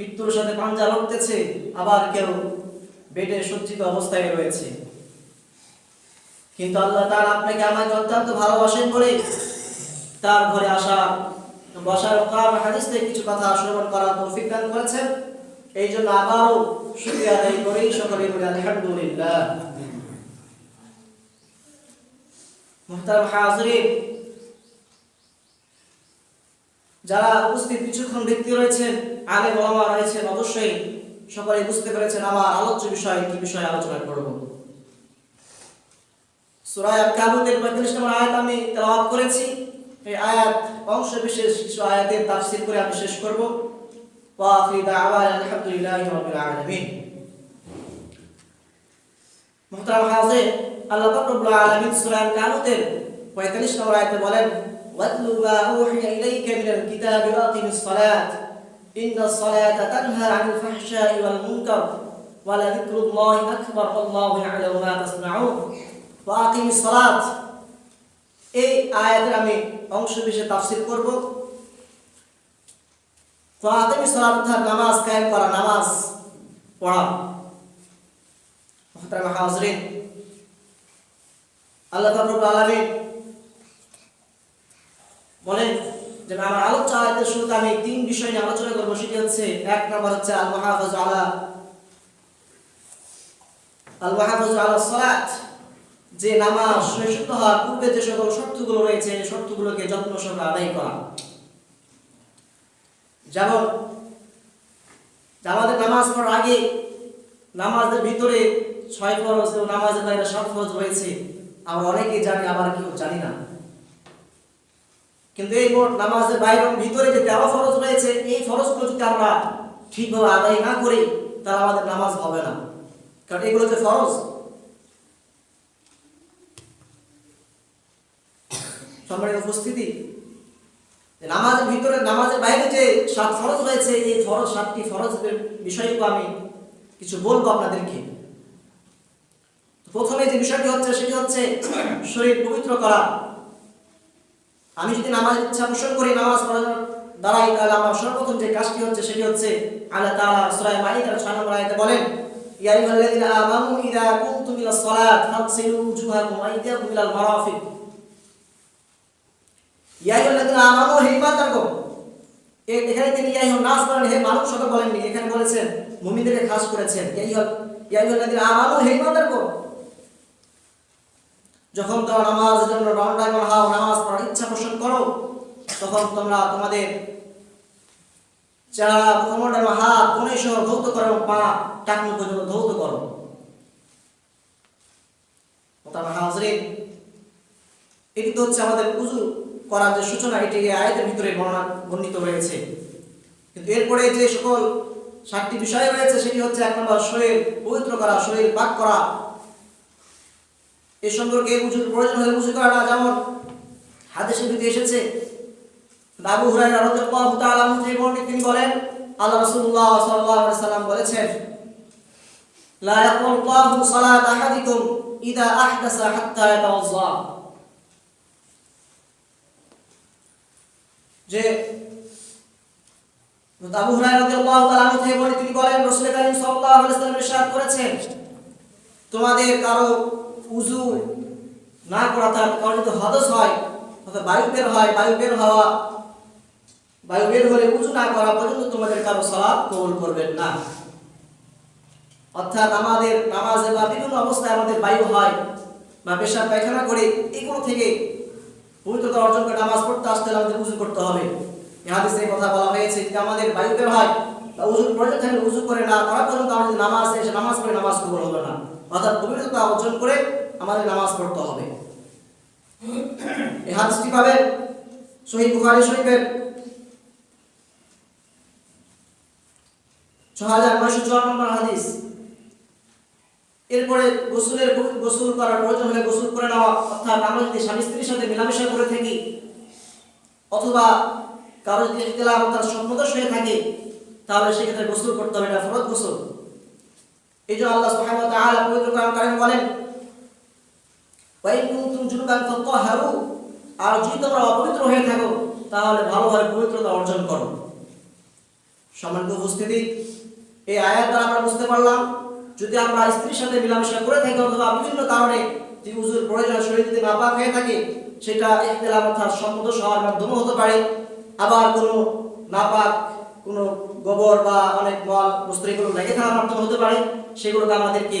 মৃত্যুর সাথে পাঞ্জা লড়তেছে আবার কেউ বেডে সজ্জিত অবস্থায় রয়েছে। কিন্তু আল্লাহ তার আপনাকে আমাকে অত্যন্ত ভালোবাসেন বলে তার ঘরে আসা, বসার কারণ হাদিস থেকে কিছু কথা শ্রবণ করার তৌফিক দান করেছেন। এই জন্য আবারও শুক্রিয়া আদায় করেই সকলে বলে, আলহামদুলিল্লাহ। মুহতারাম হাজরিন, যারা উপস্থিত কিছুক্ষণ ব্যক্তি রয়েছেন আগে বলামা রয়েছেন অবশ্যই সকলে বুঝতে পেরেছেন আমার আলোচ্য বিষয়, কি বিষয়ে আলোচনা করব। সুরায় কাবুতের পঁয়তাল্লিশ নম্বর আয়াত আমি তেলাওয়াত করেছি। এই আয়াত অংশ বিশেষ কিছু আয়াতের তাফসির করে আমি শেষ করব। ওয়াফি দাওয়া আলহামদুলিল্লাহি রাব্বিল আলামিন। মুহতারাম হাজির আল্লাহ পাক রব্বুল আলামিন সূরা কানুতের 45 নম্বর আয়াতে বলেন, ওয়াতলু মা উহিয়া ইলাইকা মিনাল কিতাবি ওয়াকিমিস সালাত। إن الصلاة تنهى عن الفحشاء والمنكر ولذكر الله أكبر والله يعلم ما تصنعون وأقم الصلاة এই আয়াতের আমি অংশ বিশেষ তাফসীর করব তো আকিম সালাত অর্থাৎ নামাজ কায়েম করা নামাজ পড়া মুহতারাম হাজরিন আল্লাহ তাআলা আলামিন বলেন আমার আয়াতের শুরুতে আমি তিন বিষয় নিয়ে আলোচনা করব, সেটি হচ্ছে এক নম্বর হচ্ছে আল মাহফুজ আলা আল মাহফুজ আলা যে নামাজ হওয়ার পূর্বে যে সকল শর্তগুলো রয়েছে শর্তগুলোকে যত্ন সহকারে আদায় করা। যেমন আমাদের নামাজ পড়ার আগে নামাজের ভিতরে ছয় ফরজ এবং নামাজের বাইরে ফরজ রয়েছে। আমরা অনেকেই জানি, আবার কেউ জানি না। কিন্তু এই মোট নামাজের বাইরে ভিতরে যে তেরো ফরজ রয়েছে, এই ফরজগুলো যদি আমরা ঠিকভাবে আদায় না করি, তাহলে আমাদের নামাজ হবে না। কারণ এগুলো যে ফরজ। সম্মানিত উপস্থিতি নামাজের ভিতরে, নামাজের বাইরে যে সাত ফরজ রয়েছে, এই ফরজ, সাতটি ফরজের বিষয়গুলো আমি কিছু বলব আপনাদেরকে। প্রথমে যে বিষয়টি হচ্ছে, সেটি হচ্ছে শরীর পবিত্র করা। আমি যদি নামাজ ইচ্ছা পোষণ করি, নামাজ পড়ানোর দ্বারাই তাহলে আমার সর্বপ্রথম যে কাজটি হচ্ছে সেটি হচ্ছে আল্লাহ তাআলা সূরা মাইদার 6 নম্বর আয়াতে বলেন, ইয়া আইয়ুহাল্লাযীনা আমানু ইযা কুমতুম ইলাস সালাত ফাগসিলু উজুহাকুম ওয়া আইদিয়াকুম ইলাল মারাফিক। ইয়া আইয়ুহাল্লাযীনা আমানু হে ইমানদারগণ এখানে তিনি ইয়া আইয়ুহান নাস বলেন হে মানুষ সকল বলেননি, এখানে বলেছেন, মুমিনদেরকে খাস করেছেন। ইয়া আইয়ুহা- ইয়া আইয়ুহাল্লাযীনা আমানু হে ইমানদারগণ যখন তোমরা নামাজের জন্য দণ্ডায়মান হও, নামাজ পড়ার ইচ্ছা পোষণ করো, তখন তোমরা তোমাদের চেহারা কোমর এবং হাত কোনে সহ ধৌত করো এবং পা টাকনু পর্যন্ত ধৌত করো। এটি তো হচ্ছে আমাদের উজু করার যে সূচনা, এটি আয়াতের ভিতরে বর্ণিত রয়েছে। কিন্তু এরপরে যে সকল সাতটি বিষয় রয়েছে, সেটি হচ্ছে এক নম্বর শরীর পবিত্র করা, শরীর পাক করা এই সম্পর্কে উজুর প্রয়োজন হলে উজু করা না যেমন হাদিসের ভিতরে এসেছে। আবু হুরায়রা রাদিয়াল্লাহু তাআলা তিনি বলেন, আল্লাহ আলাইহি সাল্লাম বলেছেন যে তিনি বলেন করেছেন, তোমাদের কারও উজু না করা তার কারও যদি হদস হয়, অর্থাৎ বায়ু বের হয়, বায়ু বের হওয়া, বায়ু বের হলে উজু না করা পর্যন্ত তোমাদের কারও সালাদ কবুল করবেন না। অর্থাৎ আমাদের নামাজে বা বিভিন্ন অবস্থায় আমাদের বায়ু হয়, বা পেশাব পায়খানা করে, এগুলো থেকে পবিত্রতা অর্জন করে নামাজ পড়তে আসতে হলে আমাদের উজু করতে হবে। হাদিসে কথা বলা হয়েছে, যদি আমাদের বায়ু বের হয়, বা উজুর প্রয়োজন থাকলে উজু করে না করা পর্যন্ত আমাদের নামাজ এসে নামাজ পড়ে নামাজ কবুল হবে না। অর্থাৎ পবিত্রতা অর্জন করে আমাদের নামাজ পড়তে হবে। এই হাদিসটি পাবেন সহিহ বুখারী শরীফের ছ হাজার নয়শো চুয়ান্ন নম্বর হাদিস। এরপরে গোসলের গোসল করার প্রয়োজন হলে গোসল করে নেওয়া, অর্থাৎ আমরা যদি স্বামী স্ত্রীর সাথে মেলামেশা করে থাকি, অথবা কারও যদি ইখতিলাফ তার সম্মতস হয়ে থাকে, তাহলে সেক্ষেত্রে গোসল করতে হবে এটা ফরজ গোসল। এই জন্য আল্লাহ সুবহানাহু ওয়া তাআলা পবিত্র কোরআন বলেন ওয়াইন কুনতুম জুনুবান ফাতাহহারু আর যদি তোমরা অপবিত্র হয়ে থাকো, তাহলে ভালোভাবে পবিত্রতা অর্জন করো। সম্মানিত উপস্থিতি, এই আয়াত দ্বারা আমরা বুঝতে পারলাম, যদি আমরা স্ত্রীর সাথে মিলামেশা করে থাকি অথবা বিভিন্ন কারণে যে উজুর প্রয়োজন শরীর যদি নাপাক হয়ে থাকে, সেটা ইখতিলাফ অর্থাৎ সম্মত হওয়ার মাধ্যমে হতে পারে। আবার কোনো নাপাক, কোনো গোবর বা অনেক মল বস্ত্রগুলো লেগে থাকার মাধ্যমে হতে পারে। সেগুলোকে আমাদেরকে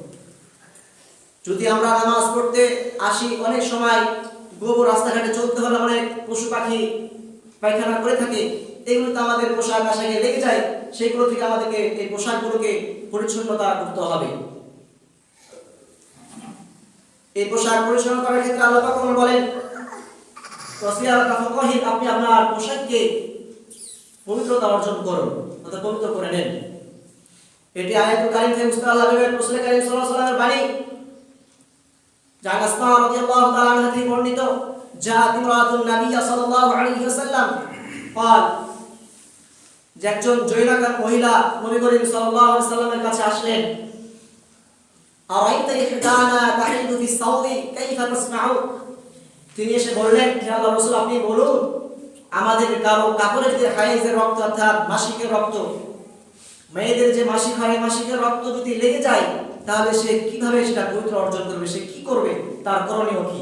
যদি আমরা নামাজ পড়তে আসি, অনেক সময় গোবর রাস্তাঘাটে চলতে হলে অনেক পশু পাখি পায়খানা করে থাকে। এগুলো তো আমাদের পোশাক আশাকে লেগে যায় সেইগুলো থেকে আমাদেরকে এই পোশাকগুলোকে পরিচ্ছন্নতা করতে হবে। এই পোশাক পরিচ্ছন্ন করার ক্ষেত্রে আল্লাহ পাক বলেন আপনি আপনার পোশাককে পবিত্রতা অর্জন করুন, অর্থাৎ পবিত্র করে নেন। এটি আয়াতুল কারীম থেকে মুস্তাহ আল্লাহ রাসূল কারীম সাল্লাল্লাহু আলাইহি বাণী যা আসমা রাদিয়াল্লাহু তাআলা আনহা থেকে বর্ণিত জাআত ইমরাতুন নবী সাল্লাল্লাহু আলাইহি ওয়াসাল্লাম قال যে একজন জৈনাকার মহিলা নবী করিম সাল্লাল্লাহু আলাইহি ওয়াসাল্লামের কাছে আসলেন আরাইতা ইহদানা তাহিদু ফি সাউদি কাইফা তাসমাউ তিনি এসে বললেন হে আল্লাহ রাসূল আপনি বলুন আমাদের কারো কাপড়ের যে হাইজের রক্ত অর্থাৎ মাসিকের রক্ত মেয়েদের যে মাসিক হয় মাসিকের রক্ত যদি লেগে যায় তাহলে সে কীভাবে সেটা পবিত্র অর্জন করবে? সে কি করবে? তার করণীয় কি?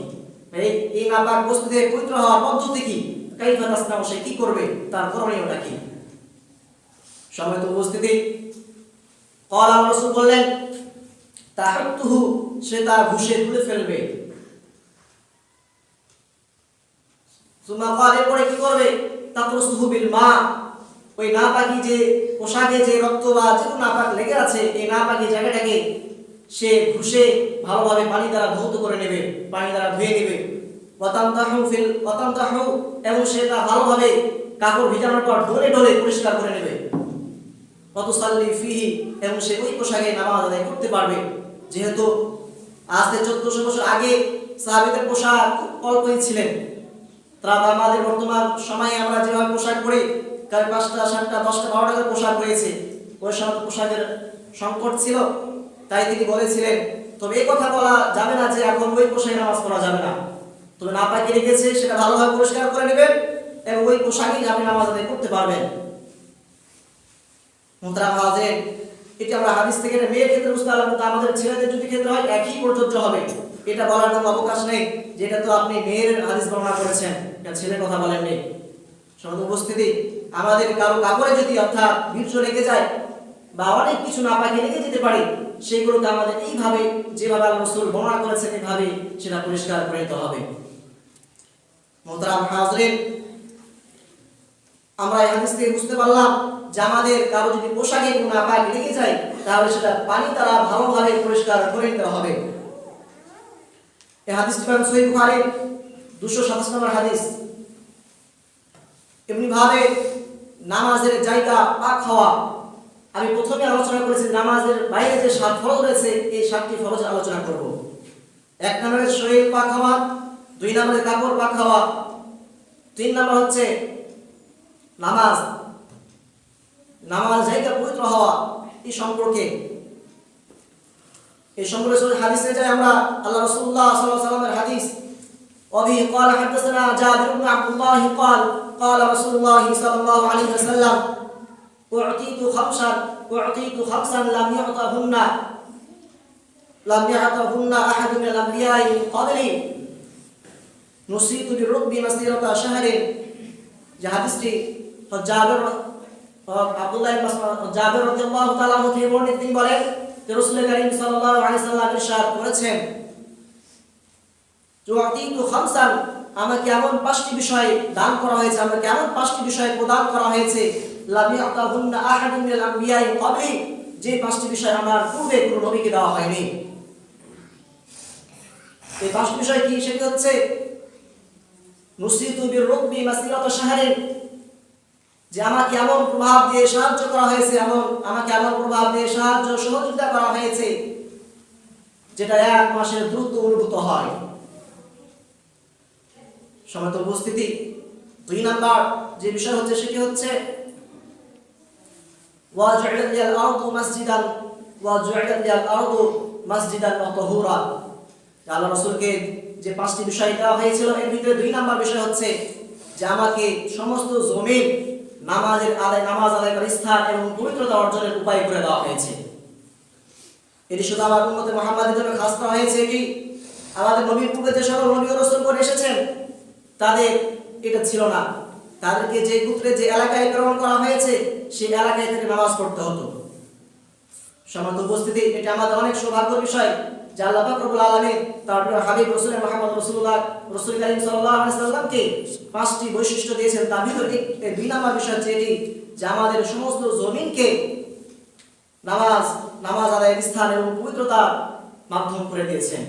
এই এই নাপাক বস্তু থেকে পবিত্র হওয়ার পদ্ধতি কি? কাইফা তাসনাও সে কি করবে? তার করণীয়টা কি? সময় তো উপস্থিতি, কল আমার রসুল বললেন, তাহাত্তুহু সে তার ঘুষে তুলে ফেলবে। সুমা কল এরপরে কি করবে? তাতরসুহু বিল মা। ওই নাপাকি যে পোশাকে যে রক্ত বা যে কোনো নাপাক লেগে আছে, এই নাপাকি জায়গাটাকে সে ঘুষে ভালোভাবে পানি দ্বারা ধৌত করে নেবে, পানি দ্বারা ধুয়ে নেবে ওয়াতামতাহু ফিল, ওয়াতামতাহু, এবং সে তা ভালোভাবে কাপড় ভিজানোর পর ডলে ডলে পরিষ্কার করে নেবে। অতসাল্লি ফিহি, এবং সে ওই পোশাকে নামাজ আদায় করতে পারবে। যেহেতু আজ থেকে চোদ্দশো বছর আগে সাহাবিদের পোশাক অল্পই ছিলেন। তারা আমাদের বর্তমান সময়ে আমরা যেভাবে পোশাক পরি কাল পাঁচটা, সাতটা, দশটা, বারোটা পোশাক রয়েছে। ওই সময় পোশাকের সংকট ছিল, তাই তিনি বলেছিলেন, তবে এই কথা বলা যাবে না যে এখন ওই পোশাকে নামাজ পড়া যাবে না। তবে না পাকি রেখেছে, সেটা ভালোভাবে পরিষ্কার করে নেবেন এবং ওই পোশাকেই আপনি নামাজ আদায় করতে পারবেন। মোহতারাম হাজের এটি আমরা হাদিস থেকে মেয়ের ক্ষেত্রে বুঝতে পারলাম, কিন্তু আমাদের ছেলেদের যদি ক্ষেত্রে হয়, একই প্রযোজ্য হবে। এটা বলার কোনো অবকাশ নেই, যেটা তো আপনি মেয়ের হাদিস বর্ণনা করেছেন, এটা ছেলের কথা বলেননি। সমাজ উপস্থিতি আমাদের কারও কাপড়ে যদি অর্থাৎ বীর্য লেগে যায় বা অনেক কিছু না পাকে লেগে যেতে পারে সেইগুলোকে আমাদের এইভাবে যেভাবে রসুল বর্ণনা করেছেন এইভাবে সেটা পরিষ্কার করে নিতে হবে। হাজরিন, আমরা এই হাদিস থেকে বুঝতে পারলাম যে আমাদের কারও যদি পোশাকে কোনো আপায় লেগে যায়, তাহলে সেটা পানি তারা ভালোভাবে পরিষ্কার করে নিতে হবে। এই হাদিসটি পান সহিহ বুখারীর 227 নম্বর হাদিস। এমনি ভাবে নামাজের জায়গা পাক হওয়া আমি প্রথমে আলোচনা করেছি, নামাজের বাইরে যে সাত ফরজ রয়েছে, এই সাতটি ফরজ আলোচনা করব। এক নম্বরে শরীর পাক হওয়া, দুই নম্বরে কাপড় পাক হওয়া, তিন নম্বর হচ্ছে নামাজ। নামাজ জায়গা পবিত্র হওয়া, এই সম্পর্কে। এই সম্পর্কে হাদিসে যাই আমরা, আল্লাহ রসুল্লাহ আলাইহি হাদিস وبه قال حدثنا جابر بن عبد الله قال قال رسول الله صلى الله عليه وسلم أعطيت خمسا أعطيت خمسا لم يعطهن لم يعطهن أحد من الأنبياء من قبلي نصيت بالركب مسيرة شهر যে হাদিসটি জাবের আব্দুল্লাহ ইবনে মাসউদ জাবের রাদিয়াল্লাহু তাআলা থেকে বর্ণিত তিনি বলেন যে রাসূল করিম সাল্লাল্লাহু আলাইহি সাল্লাম ইরশাদ করেছেন জুআতিতু আমাকে এমন পাঁচটি বিষয় দান করা হয়েছে, আমাকে এমন পাঁচটি বিষয় প্রদান করা হয়েছে যে পাঁচটি বিষয় আমার পূর্বে কোনো নবীকে দেওয়া হয়নি? এই পাঁচটি বিষয় কি? সেটি হচ্ছে যে আমাকে এমন প্রভাব দিয়ে সাহায্য করা হয়েছে, এমন আমাকে এমন প্রভাব দিয়ে সাহায্য সহযোগিতা করা হয়েছে, যেটা এক মাসের দ্রুত অনুভূত হয়। সমাত উপস্থিতি। দুই নাম্বার যে বিষয় হচ্ছে সেটি হচ্ছে যে পাঁচটি বিষয় দেওয়া হয়েছিল, এর ভিতরে দুই নাম্বার বিষয় হচ্ছে যে আমাকে সমস্ত জমিন নামাজের আদায়, নামাজ আদায় স্থান এবং পবিত্রতা অর্জনের উপায় করে দেওয়া হয়েছে। এটি শুধু আমার উন্মতে মোহাম্মদের জন্য খাস হয়েছে কি? আমাদের নবীর পূর্বে যে সকল নবী রসুল করে এসেছেন তাদের এটা ছিল না। তাদেরকে যে গুত্রে যে এলাকায় প্রেরণ করা হয়েছে, সেই এলাকায় থেকে নামাজ পড়তে হতো। সমাজ উপস্থিতি, এটা আমাদের অনেক সৌভাগ্যের বিষয় যে আল্লাহ পাক রব্বুল আলামিন তার প্রিয় হাবিব রাসূল মুহাম্মদ রাসূলুল্লাহ, রাসূল কারীম সাল্লামকে পাঁচটি বৈশিষ্ট্য দিয়েছেন। তার ভিতরে দুই নাম্বার বিষয় হচ্ছে এটি যে আমাদের সমস্ত জমিনকে নামাজ নামাজ আদায়ের স্থান এবং পবিত্রতা মাধ্যম করে দিয়েছেন।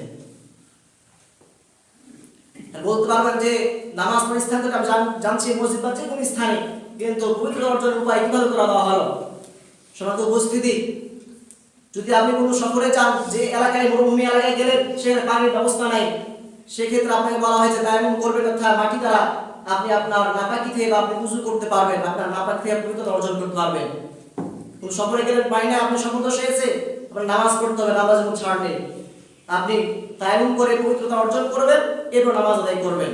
বলতে পারবেন যে নামাজ পড়ার স্থান আমি জানছি মসজিদ বা যে কোনো স্থানে। কিন্তু পবিত্র অর্জনের উপায় কীভাবে করা দেওয়া হলো? সমাজ উপস্থিতি। যদি আপনি কোনো সফরে যান যে এলাকায় মরুভূমি এলাকায় গেলেন সেখানে পানির ব্যবস্থা নাই, সেক্ষেত্রে আপনাকে বলা হয়েছে তায়াম্মুম করবেন অর্থাৎ মাটি দ্বারা আপনি আপনার নাপাকি থেকে বা আপনি উজু করতে পারবেন, আপনার নাপাকি থেকে পবিত্রতা অর্জন করতে পারবেন। কোন সফরে গেলেন পানি না আপনি সমুদ্র এসে আপনার নামাজ পড়তে হবে নামাজের কোনো ছাড় নেই। আপনি তায়াম্মুম করে পবিত্রতা অর্জন করবেন এরপর নামাজ আদায় করবেন।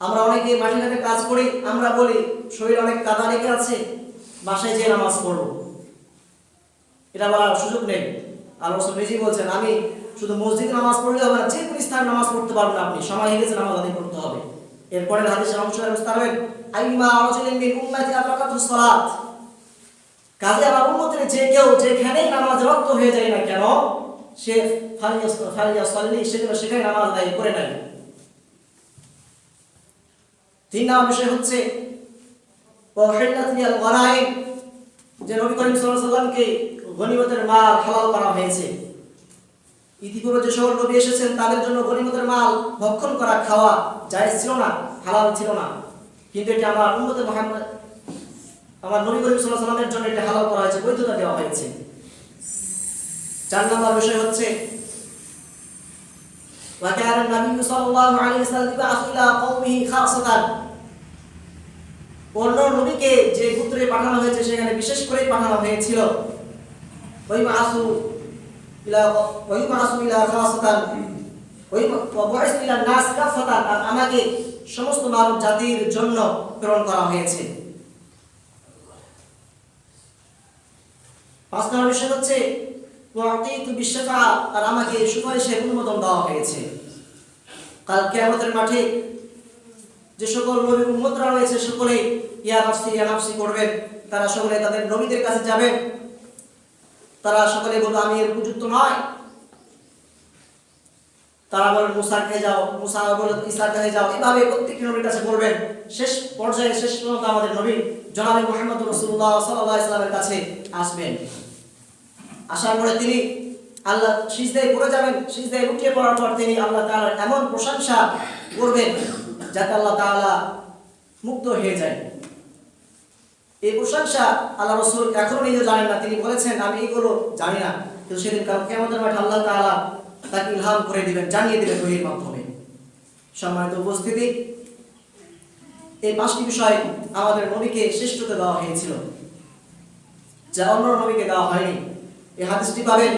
আমরা অনেকে মাঠে ঘাটে কাজ করি, আমরা বলি, শরীর অনেক কাদা লেগে আছে, বাসায় যেয়ে নামাজ পড়ব। এটা বলার সুযোগ নেই। আর রসুল নিজেই বলছেন, আমি শুধু মসজিদে নামাজ পড়লে হবে না যে কোনো স্থানে নামাজ পড়তে পারবেন আপনি। সময় হয়ে গেছে নামাজ আদায় করতে হবে। এরপরে হাদিসের অংশ ব্যবস্থা হবেন আইমা রাজুলিন মিন উম্মতি আফরাকাতুস সালাত। কাজে আমার উম্মতের যে কেউ যেখানেই নামাজ রক্ত হয়ে যায় না কেন, সে ফালিয়া ফালিয়া সাল্লি, সেজন্য সেখানে নামাজ আদায় করে নেয়। তিন নম্বর বিষয় হচ্ছে যে নবী করিম সাল্লামকে গনিমতের মাল হালাল করা হয়েছে। ইতিপূর্বে যে সকল নবী এসেছেন, তাদের জন্য গনিমতের মাল ভক্ষণ করা, খাওয়া জায়েজ ছিল না, হালাল ছিল না। কিন্তু এটা আমার উম্মতে মুহাম্মদ আমার নবী করিম সাল্লাল্লাহু আলাইহি সাল্লামের জন্য এটা হালাল করা হয়েছে বৈধতা দেওয়া হয়েছে চার নম্বর বিষয় হচ্ছে وكان النبي صلى الله عليه وسلم يبعث إلى قومه خاصة অন্য নবীকে যে পুত্রে পাঠানো হয়েছে সেখানে বিশেষ করে পাঠানো হয়েছিল ওই মাসু ইলা ওই মাসু ইলা খাসাতান ওই বয়স ইলা নাস কাফাতান আর আমাকে সমস্ত মানব জাতির জন্য প্রেরণ করা হয়েছে পাঁচ নম্বর বিষয় হচ্ছে বিশ্বফা আর আমাকে সুপারিশে অনুমোদন দেওয়া হয়েছে। কাল কিয়ামতের মাঠে যে সকল নবীর উম্মতরা রয়েছে, সকলে ইয়া নাফসি ইয়া নাফসি করবেন। তারা সকলে তাদের নবীদের কাছে যাবেন। তারা সকলে বলবে, আমি এর উপযুক্ত নয়। তারা বলেন মুসার কাছে যাও। মুসা বলে ইসার কাছে যাও। এভাবে প্রত্যেকটি নবীর কাছে বলবেন, শেষ পর্যায়ে, শেষ পর্যন্ত আমাদের নবী জনাবি মোহাম্মদ রসুল্লাহ সাল্লাহ ইসলামের কাছে আসবেন। আসার পরে তিনি আল্লাহ সিজদায় পড়ে যাবেন। সিজদায় লুটিয়ে পড়ার পর তিনি আল্লাহ তাআলার এমন প্রশংসা করবেন যাতে আল্লাহ তাআলা মুক্ত হয়ে যায়। এই প্রশংসা আল্লাহ রসুল এখনও নিজে জানেন না। তিনি বলেছেন, আমি এগুলো জানি না। কিন্তু সেদিন কেমন আল্লাহ তাআলা তাকে ইলহাম করে দিবেন, জানিয়ে দিবেন বহির মাধ্যমে। সম্মানিত উপস্থিতি, এই পাঁচটি বিষয় আমাদের নবীকে শ্রেষ্ঠতা দেওয়া হয়েছিল। যা অন্য নবীকে দেওয়া হয়নি। এই হাদিসটি পাবেন।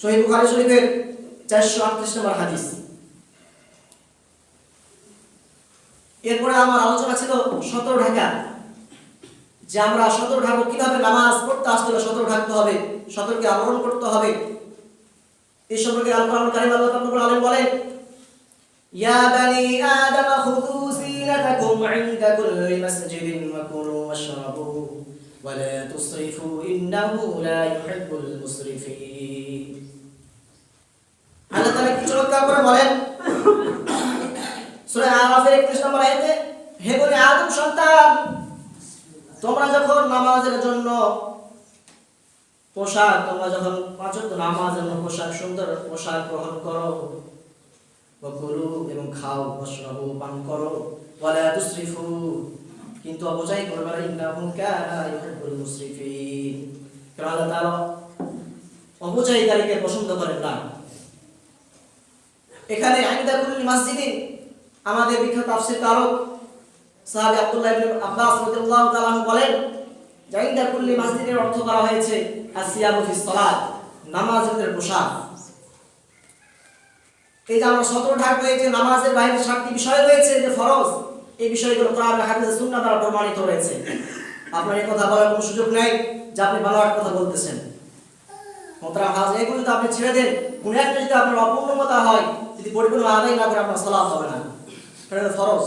সহিহ বুখারী শরীফের চারশো আটত্রিশ নম্বর হাদিস। এরপরে আমার আলোচনা ছিল সতর ঢাকা। যে আমরা সতর ঢাকবো কীভাবে নামাজ পড়তে আসতে হলে সতর ঢাকতে হবে, সতর্কে আবরণ করতে হবে। এই সম্পর্কে আল কারীম আল্লাহ রাব্বুল আলামিন বলেন, ইয়া বানি আদম খুযু কুল্লি মাসজিদিন ওয়া কুলু ওয়াশরাবু ওয়া লা তুসরিফু ইন্নাহু লা ইউহিব্বুল মুসরিফিন. আল্লাহ তাআলা কি চমৎকার করে বলেন, সূরা আরাফের 31 নম্বর আয়াতে, হে বনি আদম সন্তান তোমরা যখন নামাজের জন্য পোশাক, তোমরা যখন পাঁচ ওয়াক্ত নামাজের পোশাক, সুন্দর পোশাক গ্রহণ করো ওকুলু এবং খাও বসরাবু পান করো, ওয়ালা তুসরিফু। কিন্তু অপচয় করবে না পছন্দ করেন না। এখানে আইনদা কুল্লি মসজিদিন আমাদের বিখ্যাত কারক সাহাবী আব্দুল্লাহ ইবনে আব্বাস রাদিয়াল্লাহু তাআলা বলেন আইনদা কুল্লি মসজিদের অর্থ করা হয়েছে আসিয়াবু ফিস সালাত, নামাজের পোশাক। এই যে আমরা সতর ঢাক হয়েছে নামাজের বাইরে সাতটি বিষয় রয়েছে যে ফরজ, এই বিষয়গুলো কোরআন হাদিস সুন্নাহ দ্বারা প্রমাণিত রয়েছে। আপনার এই কথা বলার কোনো সুযোগ নেই যে আপনি ভালো কথা বলতেছেন। মোতরা হাজ, এগুলো যদি আপনি ছেড়ে দেন, কোনো একটা যদি আপনার অপূর্ণতা হয়, যদি পরিপূর্ণ আদায় না করে আপনার সালাত হবে না। ফরজ।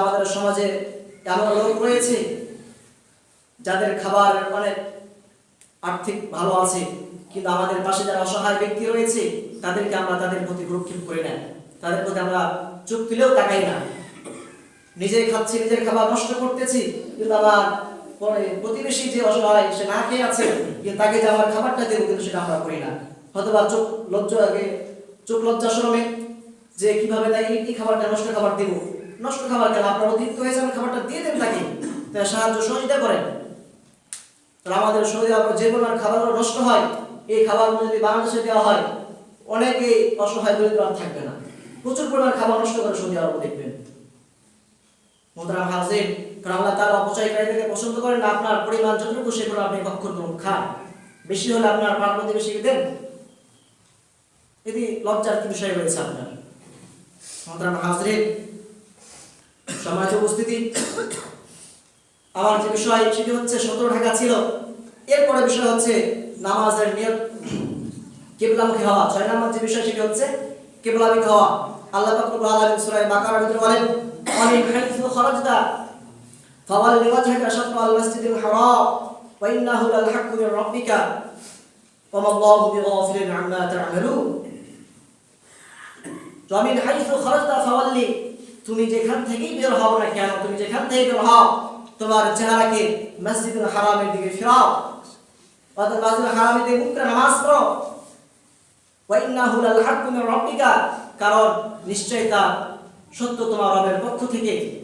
আমাদের সমাজে এমন লোক রয়েছে, যাদের খাবার অনেক আর্থিক ভালো আছে, কিন্তু আমাদের পাশে যারা অসহায় ব্যক্তি রয়েছে, তাদেরকে আমরা তাদের প্রতি ভ্রুক্ষেপ করি না তাদের প্রতি আমরা চোখ তুলেও তাকাই না। নিজে খাচ্ছি, নিজের খাবার নষ্ট করতেছি। কিন্তু আবার পরে প্রতিবেশী যে অসহায়, সে না খেয়ে আছে তাকে যে আমার খাবারটা দেবো, কিন্তু সেটা আমরা করি না। হয়তোবা চোখ লজ্জা আগে, চোখ লজ্জা শ্রমে যে কীভাবে তাই এই খাবারটা নষ্ট খাবার দেব। নষ্ট খাবার কেন আপনার অতিরিক্ত হয়েছে আমি খাবারটা দিয়ে দেন তাকে। সাহায্য সহযোগিতা করেন। তাহলে আমাদের শরীরে আপনার যে পরিমাণ খাবারগুলো নষ্ট হয়, এই খাবারগুলো যদি বাংলাদেশে দেওয়া হয় অনেকেই অসহায় দরিদ্র আর থাকবে না। প্রচুর পরিমাণ খাবার নষ্ট করে সৌদি আরব দেখবেন। মোহতারাম হাজির কারণ আল্লাহ তার অপচয়কারীদেরকে পছন্দ করেন না আপনার পরিমাণ যতটুকু সেগুলো আপনি করুন, খান। বেশি হলে আপনার পাড়া প্রতিবেশীকে দেন। এটি লজ্জার কি বিষয় রয়েছে আপনার। মোহতারাম হাজির সমাজ উপস্থিতি, আমার যে বিষয় সেটি হচ্ছে সতেরো ঢাকা ছিল। এরপরে বিষয় হচ্ছে নামাজের নিয়ত কেবলামুখী হওয়া। ছয় নম্বর যে বিষয় সেটি হচ্ছে কেবলামুখী হওয়া। আল্লাহ পাক রব্বুল আলামিন সূরা বাকারার ভিতরে বলেন ফাওয়াল্লি ওয়াজহাকা শাতরাল মাসজিদিল হারাম, ওয়া ইন্নাহু লাল হাক্কু মির রাব্বিকা, ওয়া মা আল্লাহু বিগাফিলিন আম্মা তা'মালুন। জমিন হাইথু খরাজতা ফাওয়াল্লি, তুমি যেখান থেকেই বের হও না কেন, তুমি যেখান থেকে বের হও, তোমার চেহারাকে মসজিদুল হারামের দিকে ফিরাও। অর্থাৎ মসজিদুল হারামের দিকে মুখ নামাজ পড়ো। ওয়াইন্নাহু লাল হাক্কু মির রাব্বিকা, কারণ নিশ্চয় তা সত্য তোমার রবের পক্ষ থেকে।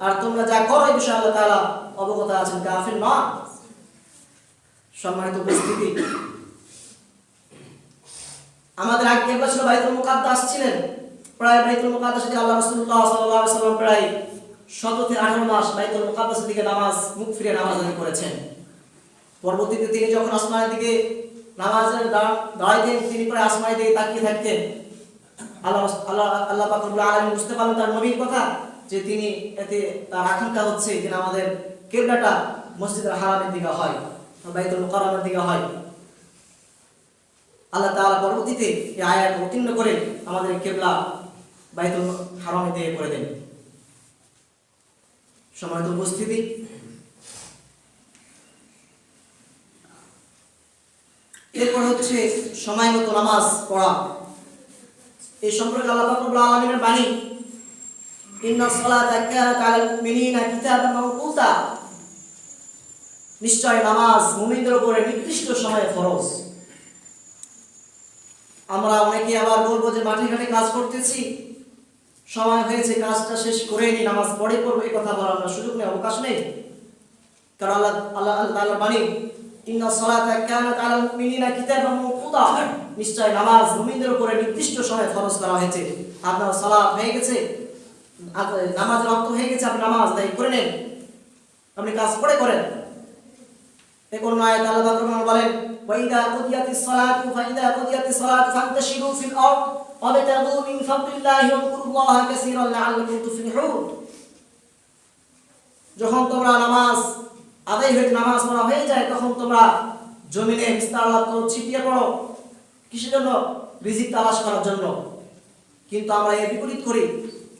আর তোমরা যা করো, এই বিষয়ে আল্লাহ তাআলা অবগত আছেন, গাফিল নন সম্মানিত উপস্থিতি। আমাদের আগে ছিল বাইতুল মুকাদ্দাস ছিলেন। প্রায় বাইতুল মুকাদ্দাস আল্লাহ রাসূলুল্লাহ সাল্লাল্লাহু আলাইহি সাল্লাম প্রায় 17 থেকে 18 মাস বাইতুল মুকাদ্দাসের দিকে নামাজ, মুখ ফিরে নামাজ আদায় করেছেন। পরবর্তীতে তিনি যখন আসমানের দিকে নামাজের দাঁড়- দাঁড়াইতেন, তিনি প্রায় আসমানের দিকে তাকিয়ে থাকতেন। আল্লাহ আল্লাহ আল্লাহ পাক রব্বুল আলামিন বুঝতে পারলেন তার নবীর কথা, যে তিনি এতে তার আকাঙ্ক্ষা হচ্ছে যে আমাদের কেবলাটা মসজিদের হারামের দিকে হয়, বাইতুল মুকাররমের দিকে হয়। আল্লাহ তাআলা পরবর্তীতে এই আয়াত অতীর্ণ করে আমাদের কেবলা বাইতুল হারামে দিয়ে করে দেন। সম্মানিত উপস্থিতি। এরপর হচ্ছে সময় মতো নামাজ পড়া। এই সম্পর্কে আল্লাহ রব্বুল আলামিনের বাণী। ইন্না আলাল মুমিনিনা মাওকুতা। নিশ্চয় নামাজ মুমিনদের উপরে নির্দিষ্ট সময়ে ফরজ। আমরা অনেকে আবার বলব যে মাঠে ঘাটে কাজ করতেছি, সময় হয়েছে, কাজটা শেষ করে নি নামাজ পড়ে পড়ব, এই কথা বলার সুযোগ নেই, অবকাশ নেই। কারণ আল্লাহ আল্লাহ আল্লাহ বাণী নিশ্চয় নামাজ মুমিনদের উপরে নির্দিষ্ট সময়ে ফরজ করা হয়েছে। আপনার সালাত হয়ে গেছে? নামাজের রক্ত হয়ে গেছে, আপনি নামাজ দায়ী করে নেন। আপনি কাজ করে করেন। আল্লাহ বলেন যখন তোমরা নামাজ আদায় হয়ে নামাজ পড়া হয়ে যায়, তখন তোমরা জমিনে বিস্তার লাভ করো, ছিটিয়ে পড়ো। কিসের জন্য? রিজিক তালাশ করার জন্য। কিন্তু আমরা এর বিপরীত করি।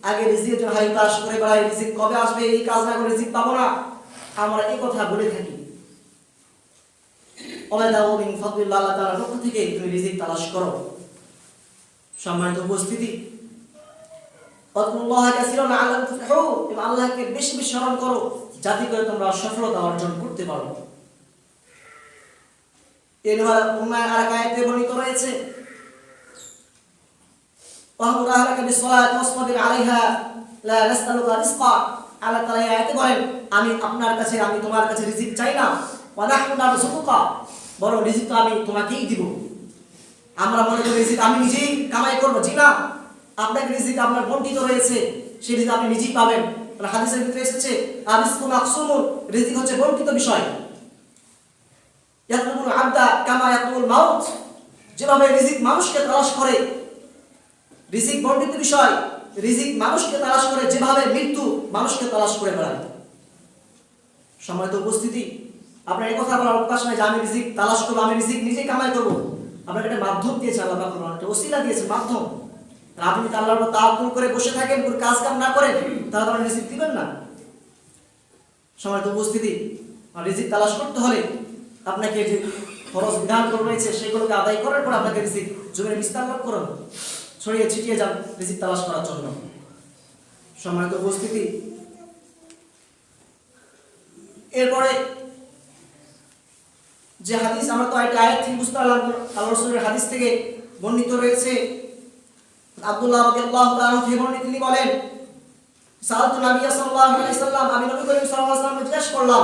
আগে রিজিকের জন্য হাই তালাশ করে বেড়াই, রিজিক কবে আসবে? এই কাজ না করে রিজিক পাবো না। আমরা এই কথা বলে থাকি। অবেদাউ মিন ফাদলিল্লাহ পক্ষ থেকে তুমি রিজিক তালাশ করো। সম্মানিত উপস্থিতি আল্লাহ কাসিরান আল্লাহ তুফলিহু এবং আল্লাহকে বেশি বেশি স্মরণ করো যাতে করে তোমরা সফলতা অর্জন করতে পারো এর উম্মায় আর আয়াতে বর্ণিত রয়েছে وأمر أهلك بالصلاة واصطبر عليها لا نسألك رزقا আল্লাহ তাআলা এই আয়াতে বলেন আমি আপনার কাছে আমি তোমার কাছে রিজিক চাই না ওয়া নাহনু নারযুকুকা বরং রিজিক তো আমি তোমাকেই দিব আমরা মনে করি রিজিক আমি নিজেই কামাই করব জি না আপনাকে রিজিক আপনার বন্টিত রয়েছে, সেই রিজিক আপনি নিজেই পাবেন। হাদিসের ভিতরে এসেছে আরিজকু মাকসুমুন রিজিক হচ্ছে বন্টিত বিষয়। ইয়াতলুবুল আবদা কামা ইয়াতলুবুল মাউত, যেভাবে রিজিক মানুষকে তালাশ করে রিজিক বন্টিত বিষয় রিজিক মানুষকে তালাশ করে, যেভাবে মৃত্যু মানুষকে তালাশ করে বেড়ায়। সময়ত উপস্থিতি, আপনার এই কথা বলার অবকাশ নাই যে আমি রিজিক তালাশ করব, আমি রিজিক নিজেই কামাই করব। আপনাকে একটা মাধ্যম দিয়েছে আল্লাহ একটা ওসিলা দিয়েছে মাধ্যম। আপনি আল্লাহর উপর করে বসে থাকেন, কোনো কাজ কাম না করেন, তাহলে তো আপনি রিজিক দিবেন না। সময়ত উপস্থিতি রিজিক তালাশ করতে হলে আপনাকে যে ফরজ বিধানগুলো রয়েছে, সেগুলোকে আদায় করার পর আপনাকে রিজিক জমির বিস্তার লাভ করুন। ছড়িয়ে ছিটিয়ে যান রিজিক তালাশ করার জন্য। সম্মানিত উপস্থিতি, এরপরে যে হাদিস, আমরা তো একটা আয়াত থেকে বুঝতে পারলাম, আল্লাহ রসুলের হাদিস থেকে বর্ণিত রয়েছে আব্দুল্লাহ রাদিয়াল্লাহু তাআলা থেকে বর্ণিত তিনি বলেন সালাতু নবী সাল্লাল্লাহু আলাইহি সাল্লাম আমি নবী করিম সাল্লাল্লাহু আলাইহি সাল্লামকে জিজ্ঞাসা করলাম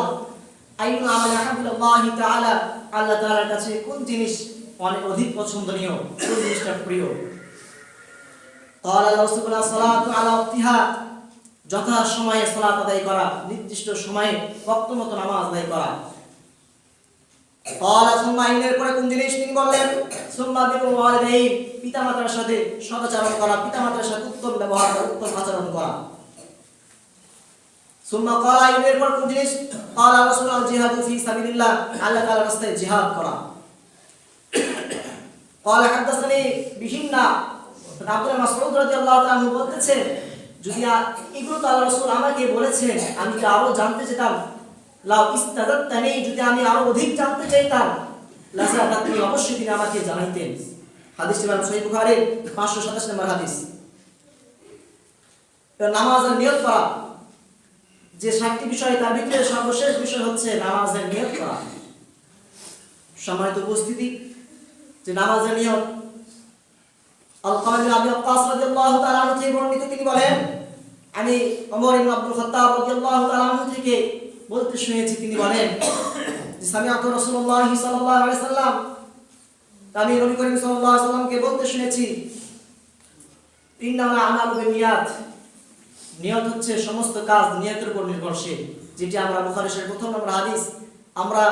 আইয়ুল আমাল আহাবুল্লাহি তাআলা আল্লাহ তাআলার কাছে কোন জিনিস অনেক অধিক পছন্দনীয় কোন জিনিসটা প্রিয় قال رسول الله صلاة على وقتها যথা সময়ে সালাত আদায় করা নির্দিষ্ট সময়ে ওয়াক্ত মতো নামাজ আদায় করা قال ثم আইনের পরে কোন জিনিস তিনি বললেন ثم বিল ওয়ালিদাইন পিতামাতার সাথে সদাচরণ করা পিতামাতার সাথে উত্তম ব্যবহার করা উত্তম আচরণ করা ثم قال আইনের পর কোন জিনিস قال رسول الله জিহাদু ফি সাবিলিল্লাহ আল্লাহ তাআলার রাস্তায় জিহাদ করা قال حدثني بهن আব্দুল মাসউদ রাদিয়াল্লাহু তাআলা আনহু বলতেছেন যদি আ- এগুলো তো আল্লাহ রাসূল আমাকে বলেছেন আমি কি আরো জানতে চাইতাম লাউ ইস্তাদাত্তানি, যদি আমি আরও অধিক জানতে চাইতাম লাজাদাতনি অবশ্যই তিনি আমাকে জানাইতেন। হাদিসটি মান সহিহ বুখারীর 527 নম্বর হাদিস। নামাজের নিয়ত করা। যে সাতটি বিষয়, তার ভিতরে সর্বশেষ বিষয় হচ্ছে নামাজের নিয়ত করা। সম্মানিত উপস্থিতি, যে নামাজের নিয়ত, আল-কামাল বিন আবি ওয়াক্কাস রাদিয়াল্লাহু তাআলা থেকে বর্ণিত তিনি বলেন, আমি ওমর ইবনে আব্দুল খাত্তাব রাদিয়াল্লাহু তাআলা থেকে বলতে শুনেছি, তিনি বলেন সাল্লামকে বলতে শুনেছি বিনিয়াত, নিয়ত হচ্ছে সমস্ত কাজ উপর নির্ভরশীল আমরা প্রথম হাদিস, আমরা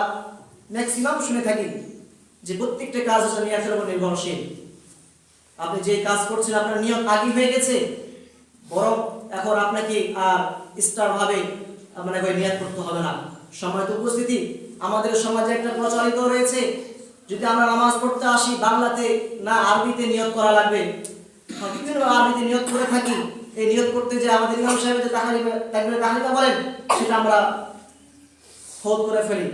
ম্যাক্সিমাম শুনে থাকি যে প্রত্যেকটা কাজ হচ্ছে নিয়তের উপর নির্ভরশীল। আপনি যে কাজ করছেন, আপনার নিয়ত আগেই হয়ে গেছে, বরং এখন আপনাকে আর স্টার ভাবে মানে নিয়ত করতে হবে না। সময় তো উপস্থিতি। আমাদের সমাজে একটা প্রচলিত রয়েছে, যদি আমরা নামাজ পড়তে আসি, বাংলাতে না আরবিতে নিয়োগ করা লাগবে। আরবিতে নিয়ত করে থাকি। এই নিয়ত করতে যে আমাদের ইমাম সাহেব তাকবীরে তাহলিমা বলেন, সেটা আমরা খোদ করে ফেলি।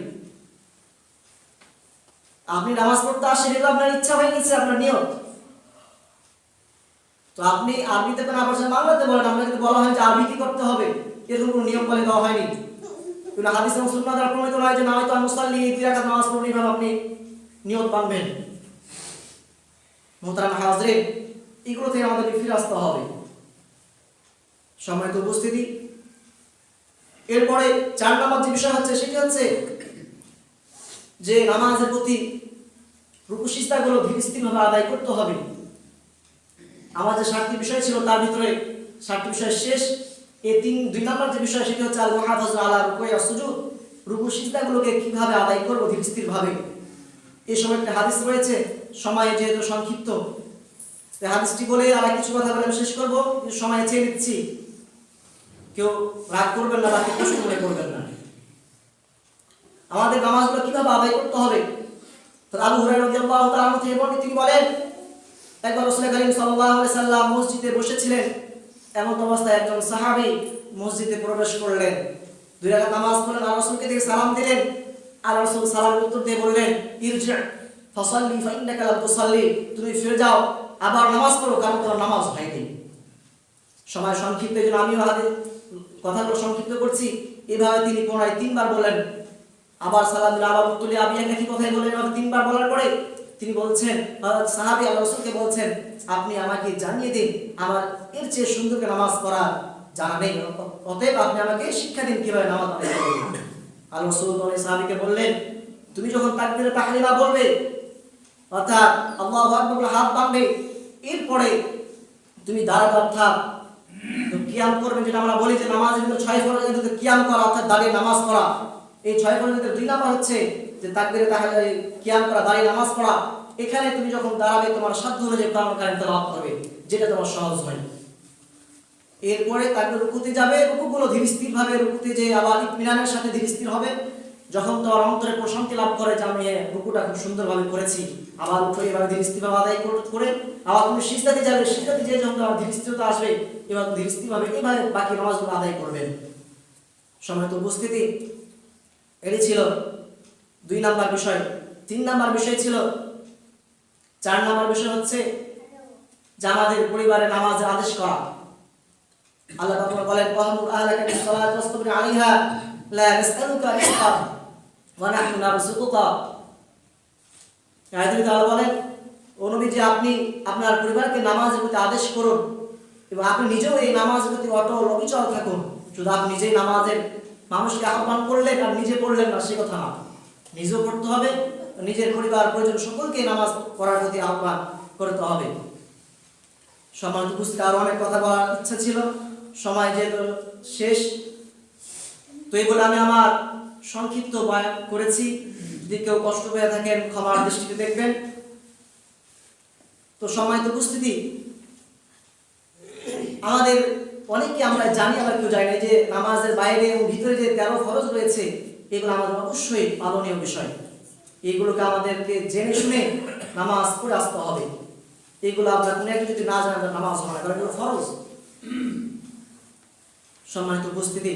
আপনি নামাজ পড়তে আসেন এটা আপনার ইচ্ছা হয়ে গেছে, আপনার নিয়ত। তো আপনি আরবিতে না পারছেন বাংলাতে বলেন, আপনাকে বলা হয় যে আরবিতে করতে হবে? এরকম কোনো নিয়ম বলে দেওয়া হয়নি। কিন্তু হাদিস দ্বারা প্রমাণিত নয় যে না, হয়তো নামাজ পড়ুন এইভাবে আপনি নিয়ত মোহতারাম এগুলো থেকে আমাদেরকে ফিরে আসতে হবে। উপস্থিতি, এরপরে চার নম্বর যে বিষয় হচ্ছে, সেটি হচ্ছে যে নামাজের প্রতি রুকু সিস্তাগুলো আদায় করতে হবে। আমার যে সাতটি বিষয় ছিল, তার ভিতরে সাতটি বিষয় শেষ। এই তিন, দুই নম্বর যে বিষয়, সেটি হচ্ছে আল মুহাফাজ আলা রুকুই সুজুদ। রুকু সিজদাগুলোকে কীভাবে আদায় করব ধীর ভাবে এই সময় একটা হাদিস রয়েছে, সময় যেহেতু সংক্ষিপ্ত। হাদিসটি বলে আর কিছু কথা বলে আমি শেষ করব সময় চেয়ে নিচ্ছি। কেউ রাগ করবেন না বা কেউ কষ্ট মনে করবেন না। আমাদের নামাজগুলো কীভাবে আদায় করতে হবে? তো আবু হুরায়রা রাদিয়াল্লাহু তাআলা থেকে বর্ণিত তিনি বলেন, একবার রাসূল করিম সাল্লাল্লাহু সাল্লাম মসজিদে বসেছিলেন। এমন অবস্থায় একজন সাহাবী মসজিদে প্রবেশ করলেন। দুই রাকাত নামাজ পড়লেন আর রাসূলকে দেখে সালাম দিলেন। আর রাসূল সালামের উত্তর দিয়ে বললেন ইরজি ফাসাল্লি ফাইন্নাকা লাম তুসাল্লি। তুমি ফিরে যাও আবার নামাজ পড়ো কারণ তোমার নামাজ হয়নি। সময় সংক্ষিপ্ত জন্য আমিও হাতে কথাগুলো সংক্ষিপ্ত করছি। এভাবে তিনি পুনরায় তিনবার বলেন আবার সালাম দিলেন, আবার তুলে আমি একই কথাই বলেন তিনবার বলার পরে তিনি বলছেন সাহাবী আল্লাহ রাসূলকে বলছেন, আপনি আমাকে জানিয়ে দিন, আমার এর চেয়ে সুন্দর নামাজ পড়া জানা নেই। অতএব আপনি আমাকে শিক্ষা দিন কীভাবে নামাজ আদায় করবেন আল্লাহ রাসূল সাহাবীকে বললেন, তুমি যখন তাকবীরে তাহরিমা বলবে, অর্থাৎ আল্লাহু আকবার হাত বাঁধবে এরপরে তুমি দাঁড়াবে, অর্থাৎ কিয়াম করবে, যেটা আমরা বলি যে নামাজের ছয় ভিতরে কিয়াম করা, অর্থাৎ দাঁড়িয়ে নামাজ পড়া এই ছয় ফরজের ভিতরে দুই নাম্বার হচ্ছে যে তাকবীরে তাহলে কিয়াম করা, দাঁড়িয়ে নামাজ পড়া, এখানে তুমি যখন দাঁড়াবে, তোমার সাধ্য অনুযায়ী কোরআন কারিম তেলাওয়াত করবে, যেটা তোমার সহজ হয়। এরপরে তারপরে রুকুতে যাবে, রুকুগুলো ধীর স্থির ভাবে, রুকুতে যে আবার ইতমিনানের সাথে ধীর স্থির হবে। যখন তোমার অন্তরে প্রশান্তি লাভ করে যে আমি রুকুটা খুব সুন্দরভাবে করেছি, আবার উঠে এভাবে ধীর স্থিরভাবে আদায় কর- আবার তুমি সিজদাতে যাবে, সিজদাতে যেয়ে যখন তোমার ধীর স্থিরতা আসবে, এবার ধীর স্থিরভাবে এভাবে বাকি নামাজগুলো আদায় করবেন সময় তো উপস্থিতি। এটি ছিল দুই নাম্বার বিষয়, তিন নাম্বার বিষয় ছিল, চার নাম্বার বিষয় হচ্ছে যে পরিবারে নামাজের আদেশ করা। আল্লাহ বলেন ওয়াহমুর আহলাকা আলাইহা, লা ওয়া নাহনু নারযুকুকা। আয়াতে তাআলা বলেন, ও নবী যে আপনি আপনার পরিবারকে নামাজের প্রতি আদেশ করুন এবং আপনি নিজেও এই নামাজের প্রতি অটল অবিচল থাকুন। শুধু আপনি নিজেই নামাজের মানুষকে আহ্বান করলেন আর নিজে পড়লেন না, সে কথা না। নিজেও পড়তে হবে, নিজের পরিবার প্রয়োজন সকলকে নামাজ পড়ার প্রতি আহ্বান করতে হবে। সম্মানিত উপস্থিত, আরও অনেক কথা বলার ইচ্ছা ছিল। সময় যেহেতু শেষ, তো এই বলে আমি আমার সংক্ষিপ্ত বয়ান করেছি। যদি কেউ কষ্ট পেয়ে থাকেন, ক্ষমার দৃষ্টিতে দেখবেন। তো সময় তো উপস্থিতি, আমাদের অনেকে আমরা জানি আবার কেউ জানি না যে নামাজের বাইরে এবং ভিতরে যে তেরো ফরজ রয়েছে, এগুলো আমাদের অবশ্যই পালনীয় বিষয়। এগুলোকে আমাদেরকে জেনে শুনে নামাজ পড়ে আসতে হবে। এগুলো আমরা কোনো একটা যদি না তাহলে নামাজ না কারণ এগুলো ফরজ। সম্মানিত উপস্থিতি,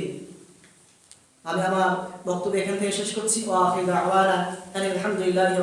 আমি আমার বক্তব্য এখান থেকে শেষ করছি। আলহামদুলিল্লাহি